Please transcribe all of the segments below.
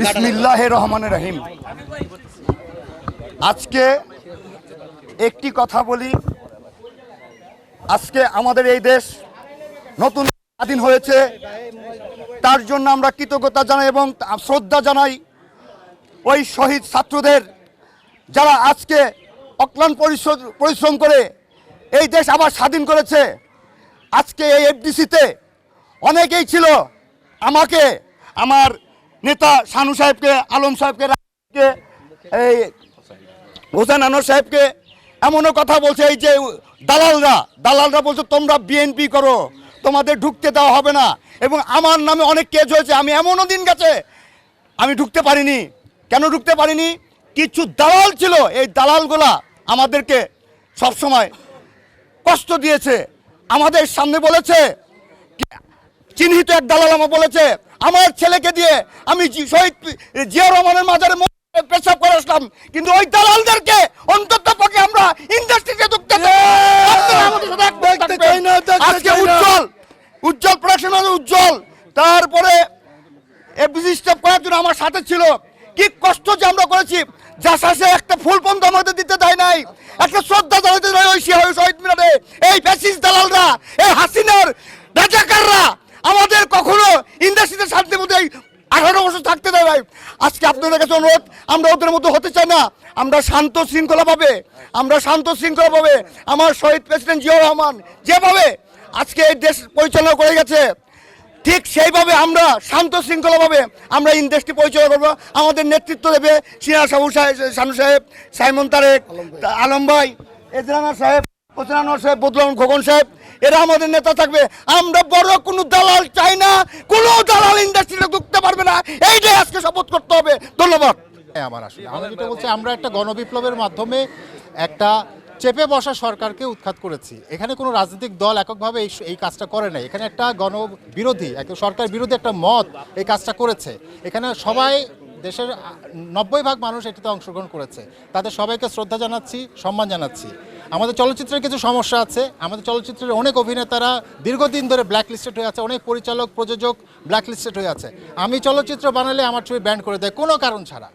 বিসমিল্লাহ রহমান রহিম। আজকে একটি কথা বলি। আজকে আমাদের এই দেশ নতুন স্বাধীন হয়েছে। তার জন্য আমরা কৃতজ্ঞতা জানাই এবং শ্রদ্ধা জানাই ওই শহীদ ছাত্রদের যারা আজকে পরিশ্রম পরিশ্রম করে এই দেশ আবার স্বাধীন করেছে। আজকে এই এফডিসিতে অনেকেই ছিল। আমাকে, আমার নেতা শানু সাহেবকে, আলম সাহেবকে এই হোসেন আনোয়ার সাহেবকে এমনও কথা বলছে, এই যে দালালরা দালালরা বলছে, তোমরা বিএনপি করো, তোমাদের ঢুকতে দেওয়া হবে না। এবং আমার নামে অনেক কেস হয়েছে, আমি এমনও দিন গেছে, আমি ঢুকতে পারিনি। কেন ঢুকতে পারিনি? কিছু দালাল ছিল, এই দালালগুলা আমাদেরকে সবসময় কষ্ট দিয়েছে। আমাদের সামনে বলেছে চিহ্নিত এক দালাল আমার বলেছে আমার ছেলেকে দিয়ে আমি শহীদ জিয়া রহমানের মাজারে পেশাব করে আসলাম। কিন্তু ওই দালালদেরকে অন্তত পক্ষে আমরা ইন্ডাস্ট্রিতে ঢুকতে। আজকে উজ্জ্বল উজ্জ্বল প্রোডাকশন উজ্জ্বল। তারপরে আমার সাথে ছিল। কি কষ্ট যে আমরা করেছি। যা শেষে একটা ফুল পন্থ আমাদের দিতে দেয় নাই। একটা শ্রদ্ধা জানাতে দেয় ওই শহীদ মিনারে। এই ফ্যাসিস দালালরা এই হাসিনার রাজাকাররা। ইন্ডাস্ট্রিতে শান্তি মধ্যে আঠারো বছর থাকতে দেয় নাই আজকে আপনাদের কাছে অনুরোধ, আমরা ওদের মতো হতে চাই না। আমরা শান্ত শৃঙ্খলা পাবে। আমরা শান্ত শৃঙ্খলা পাবে। আমার শহীদ প্রেসিডেন্ট জিয়াউর রহমান যেভাবে আজকে এই দেশ পরিচালনা করে গেছে, ঠিক সেইভাবে আমরা শান্ত শৃঙ্খলাভাবে আমরা ইন্ডাস্ট্রি পরিচালনা করব। আমাদের নেতৃত্ব দেবে সিনা সাবু সাহেব শানু সাহেব, সাইমন তারেক, আলম ভাই, এজরানা সাহেব, হোসেন সাহেব বদলাম খোকন সাহেব। এরা আমাদের নেতা থাকবে। আমরা বড়, কোনো দালাল চাই না। কোনো দালাল ইন্ডাস্ট্রিতে ঢুকতে পারবে না। এইটাই আজকে শপথ করতে হবে। ধন্যবাদ। আমার আসলে আমরা যেটা বলছি, আমরা একটা গণবিপ্লবের মাধ্যমে একটা চেপে বসা সরকারকে উৎখাত করেছি। এখানে কোনো রাজনৈতিক দল এককভাবে এই কাজটা করে নাই। এখানে একটা গণবিরোধী একটা সরকার বিরোধী একটা মত এই কাজটা করেছে। এখানে সবাই দেশের নব্বই ভাগ মানুষ এটিতে অংশগ্রহণ করেছে। তাদের সবাইকে শ্রদ্ধা জানাচ্ছি সম্মান জানাচ্ছি। আমাদের চলচ্চিত্রের কিছু সমস্যা আছে। আমাদের চলচ্চিত্রের অনেক অভিনেতারা দীর্ঘদিন ধরে ব্ল্যাক লিস্টেড হয়ে আছে অনেক পরিচালক প্রযোজক ব্ল্যাক লিস্টেড হয়ে আছে। আমি চলচ্চিত্র বানালে আমার ছবি ব্যান্ড করে দেয় কোনো কারণ ছাড়া।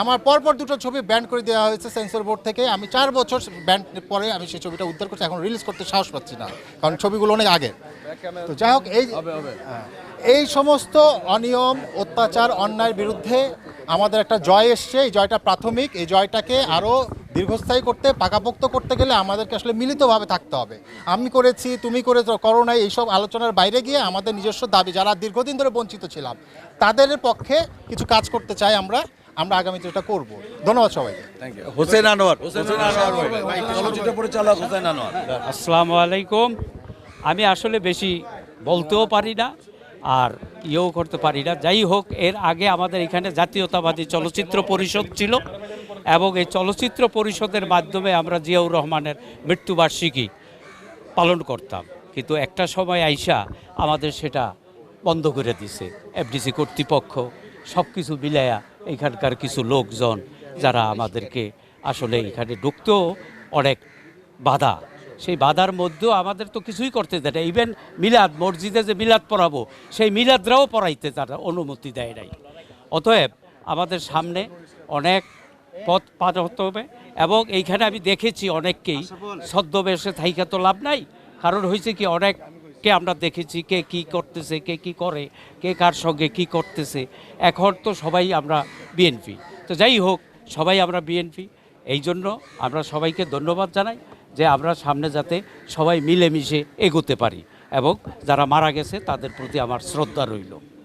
আমার পরপর দুটো ছবি ব্যান্ড করে দেওয়া হয়েছে সেন্সর বোর্ড থেকে। আমি চার বছর ব্যান্ড পরে আমি সেই ছবিটা উদ্ধার করছি এখন রিলিজ করতে সাহস পাচ্ছি না কারণ ছবিগুলো অনেক আগে। তো যাই হোক এই হ্যাঁ, এই সমস্ত অনিয়ম অত্যাচার অন্যায়ের বিরুদ্ধে আমাদের একটা জয় এসছে এই জয়টা প্রাথমিক এই জয়টাকে আরও দীর্ঘস্থায়ী করতে পাকাপোক্ত করতে গেলে আমাদেরকে আসলে মিলিতভাবে থাকতে হবে। আমি করেছি তুমি করে করোনায় এইসব আলোচনার বাইরে গিয়ে আমাদের নিজস্ব দাবি যারা দীর্ঘদিন ধরে বঞ্চিত ছিলাম তাদের পক্ষে কিছু কাজ করতে চাই আমরা আমরা আগামীতে এটা করব। ধন্যবাদ সবাইকে। হোসেন আনোয়ার। হোসেন আনোয়ার। পরিচালক হোসেন আনোয়ার। আসসালামু আলাইকুম। আমি আসলে বেশি বলতেও পারি না। আর ইয়েও করতে পারি না। যাই হোক, এর আগে আমাদের এখানে জাতীয়তাবাদী চলচ্চিত্র পরিষদ ছিল এবং এই চলচ্চিত্র পরিষদের মাধ্যমে আমরা জিয়াউর রহমানের মৃত্যুবার্ষিকী পালন করতাম। কিন্তু একটা সময় আইসা আমাদের সেটা বন্ধ করে দিছে। এফডিসি কর্তৃপক্ষ সব কিছু মিলাইয়া এখানকার কিছু লোকজন যারা আমাদেরকে আসলে এখানে ঢুকতেও অনেক বাধা সেই বাধার মধ্যেও আমাদের তো কিছুই করতে দেয় না। ইভেন মিলাদ মসজিদে যে মিলাদ পড়াবো সেই মিলাদরাও পড়াইতে তারা অনুমতি দেয় নাই। অতএব আমাদের সামনে অনেক পথ পার হতে হবে এবং এইখানে আমি দেখেছি অনেককেই ছদ্মবেশে থাইকা তো লাভ নাই। কারণ হয়েছে কি অনেককে আমরা দেখেছি কে কি করতেছে কে কি করে কে কার সঙ্গে কি করতেছে। এখন তো সবাই আমরা বিএনপি। তো যাই হোক সবাই আমরা বিএনপি। এই জন্য আমরা সবাইকে ধন্যবাদ জানাই যে আমরা সামনে যাতে সবাই মিলেমিশে এগোতে পারি এবং যারা মারা গেছে তাদের প্রতি আমার শ্রদ্ধা রইল।